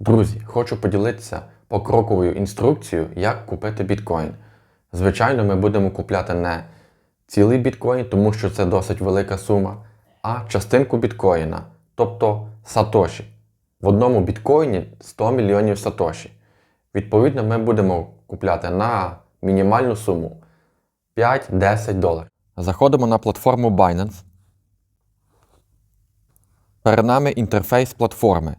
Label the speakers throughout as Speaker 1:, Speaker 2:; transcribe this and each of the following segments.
Speaker 1: Друзі, хочу поділитися покроковою інструкцією, як купити біткоін. Звичайно, ми будемо купляти не цілий біткоін, тому що це досить велика сума, а частинку біткоїна, тобто сатоші. В одному біткоїні 100 мільйонів сатоші. Відповідно, ми будемо купляти на мінімальну суму 5-10 доларів. Заходимо на платформу Binance. Перед нами інтерфейс платформи.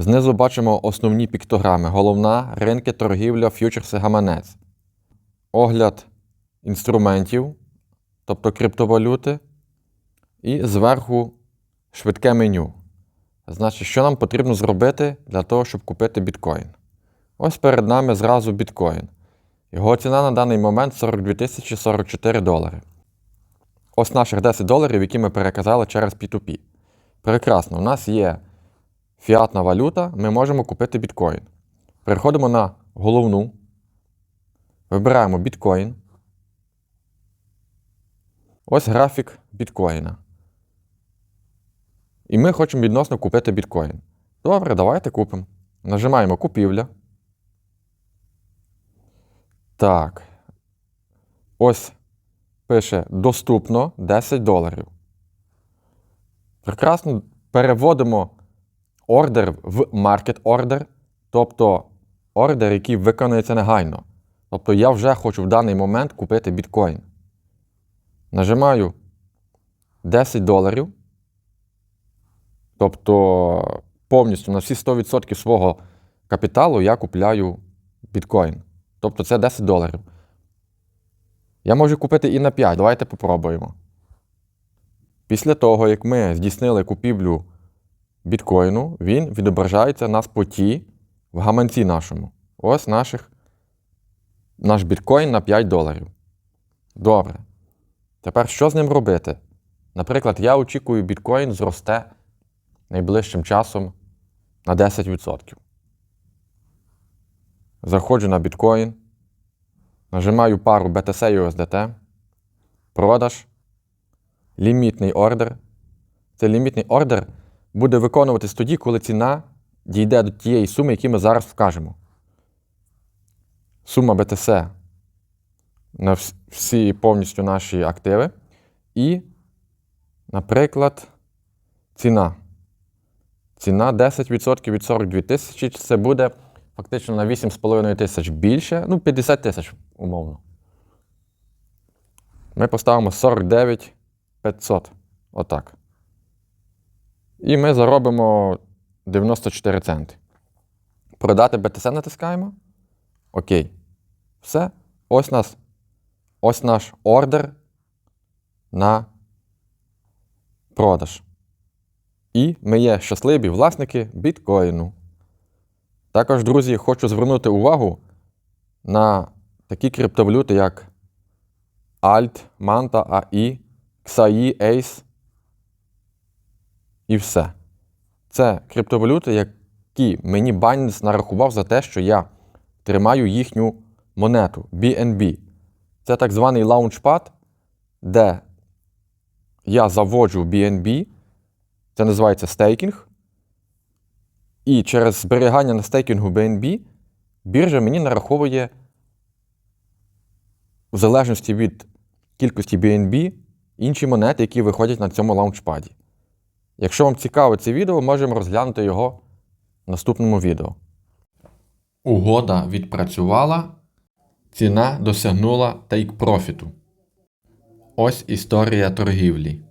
Speaker 1: Знизу бачимо основні піктограми. Головна ринки, торгівля, ф'ючерси, гаманець. Огляд інструментів, тобто криптовалюти. І зверху швидке меню. Значить, що нам потрібно зробити для того, щоб купити біткоін? Ось перед нами зразу біткоін. Його ціна на даний момент 42 тисячі 44 долари. Ось наших 10 доларів, які ми переказали через P2P. Прекрасно, у нас є фіатна валюта, ми можемо купити біткоін. Переходимо на головну, вибираємо біткоін. Ось графік біткоїна. І ми хочемо відносно купити біткоін. Добре, давайте купимо. Нажимаємо купівля. Так. Ось пише доступно 10 доларів. Прекрасно переводимо ордер в market order, тобто ордер, який виконується негайно. Тобто я вже хочу в даний момент купити біткоін. Нажимаю 10 доларів. Тобто повністю на всі 100% свого капіталу я купляю біткоін. Тобто це 10 доларів. Я можу купити і на 5. Давайте попробуємо. Після того, як ми здійснили купівлю біткоїну, він відображається на споті в гаманці нашому. Ось наших, наш біткоін на 5 доларів. Добре. Тепер що з ним робити? Наприклад, я очікую, біткоін зросте найближчим часом на 10%. Заходжу на біткоін, нажимаю пару BTC USDT, продаж, лімітний ордер. Цей лімітний ордер буде виконуватись тоді, коли ціна дійде до тієї суми, яку ми зараз вкажемо. Сума BTC на всі повністю наші активи. І, наприклад, ціна. Ціна 10% від 42 тисячі, це буде фактично на 8,5 тисяч більше, ну 50 тисяч умовно. Ми поставимо 49 500. Отак. І ми заробимо 94 центи. Продати BTC натискаємо. Окей. Все. Ось нас. Ось наш ордер на продаж. І ми є щасливі власники біткоїну. Також, друзі, хочу звернути увагу на такі криптовалюти, як Alt, Manta, AI, XAI, Ace і все. Це криптовалюти, які мені Binance нарахував за те, що я тримаю їхню монету BNB. Це так званий лаунчпад, де я заводжу BNB, це називається стейкінг. І через зберігання на стейкінгу BNB біржа мені нараховує в залежності від кількості BNB інші монети, які виходять на цьому лаунчпаді. Якщо вам цікаво це відео, можемо розглянути його в наступному відео. Угода відпрацювала, ціна досягнула тейк-профіту. Ось історія торгівлі.